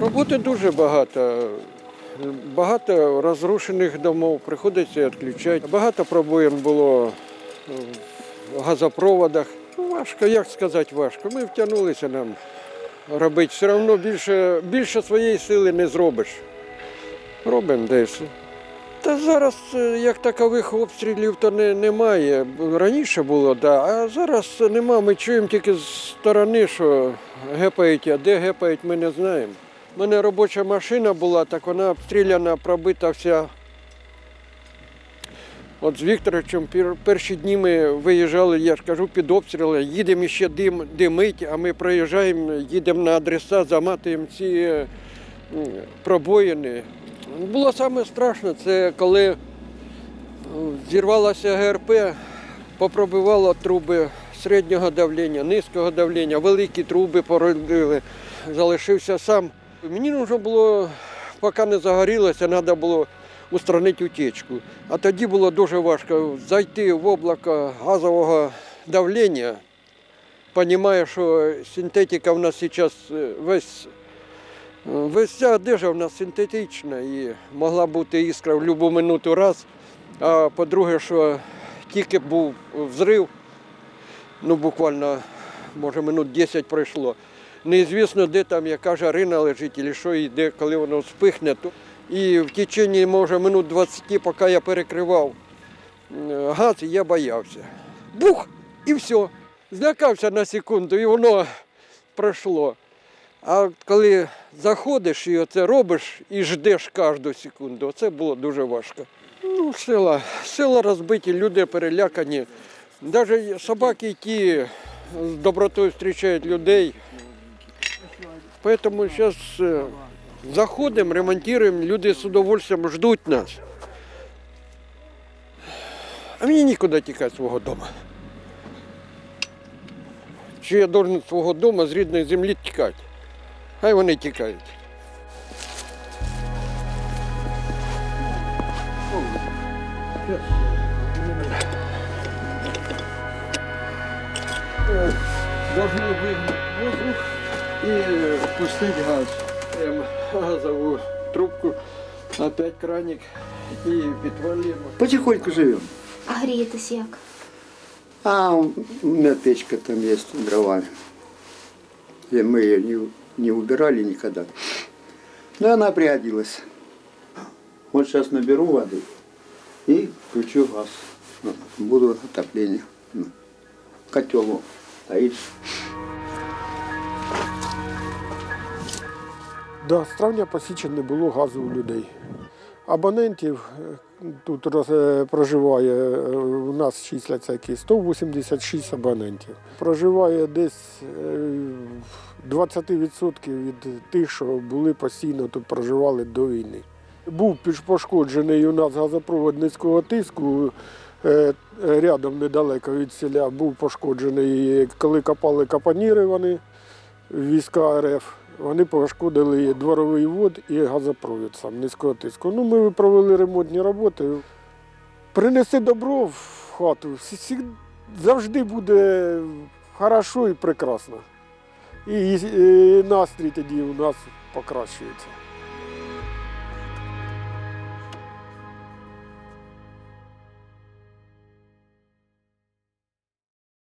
Роботи дуже багато. Багато розрушених домов, приходиться відключати. Багато пробоїн було в газопроводах. Ну, Важко, як сказати, важко. Ми втягнулися нам робити. Все одно більше, більше своєї сили не зробиш. Робимо десь. Та зараз е, як такових обстрілів то не, немає. Раніше було, да, а зараз нема. Ми чуємо тільки з сторони, що гепають, а де гепають, ми не знаємо. У мене робоча машина була, так вона обстріляна, пробита вся. От з Вікторовичем перші дні ми виїжджали, я ж кажу, під обстріли, їдемо ще дим, димить, а ми проїжджаємо, їдемо на адреса, заматуємо ці е, пробоїни. Було саме страшно, це коли е, зірвалася ГРП, попробивало труби середнього давлення, низького давлення, великі труби породили. Залишився сам. Мені потрібно було, поки не загорілося, треба було устранити утечку. А тоді було дуже важко зайти в облако газового давлення. Понімаю, що синтетика в нас зараз е, весь Весь ця одежа в нас синтетична і могла бути іскра в будь-яку минуту раз. А по-друге, що тільки був взрив, ну буквально, може, минут 10 пройшло. Неізвісно, де там яка жарина лежить, і що, і коли воно вспихне. І в течение, може, минут 20, поки я перекривав газ, я боявся. Бух! І все. Злякався на секунду, і воно пройшло. А коли заходиш і оце робиш і ждеш кожну секунду, це було дуже важко. Ну, сила, сила розбиті, люди перелякані. Навіть собаки ті з добротою зустрічають людей. Тому зараз заходимо, ремонтуємо, люди з удовольствием ждуть нас. А мені нікуди тікати з свого дому. Чи я должен з свого дому, з рідної землі тікати? Хай вони тікають. Должны выгнать воздух и впустить газ. Прям газовую трубку, опять краник и підвалимо. Потихоньку живем. А грієтесь як? А у меня печка там есть дровами. И мы ее не, не убирали никогда. Но она пригодилась. Вот сейчас наберу воды и включу газ. Ну, Буду отопление. Ну, Котел вон стоит. З травня по січень не було газу у людей. Абонентів е, тут е, проживає, е, у нас числяться які 186 абонентів. Проживає десь е, 20% від тих, що були постійно тут проживали до війни. Був пошкоджений у нас газопровод низького тиску. Рядом недалеко від селя був пошкоджений, коли копали капаніри вони, війська РФ. Вони пошкодили дворовий вод і газопровід сам низького тиску. Ну, ми провели ремонтні роботи. Принеси добро в хату, завжди буде хорошо і прекрасно. І настрій тоді у нас покращується.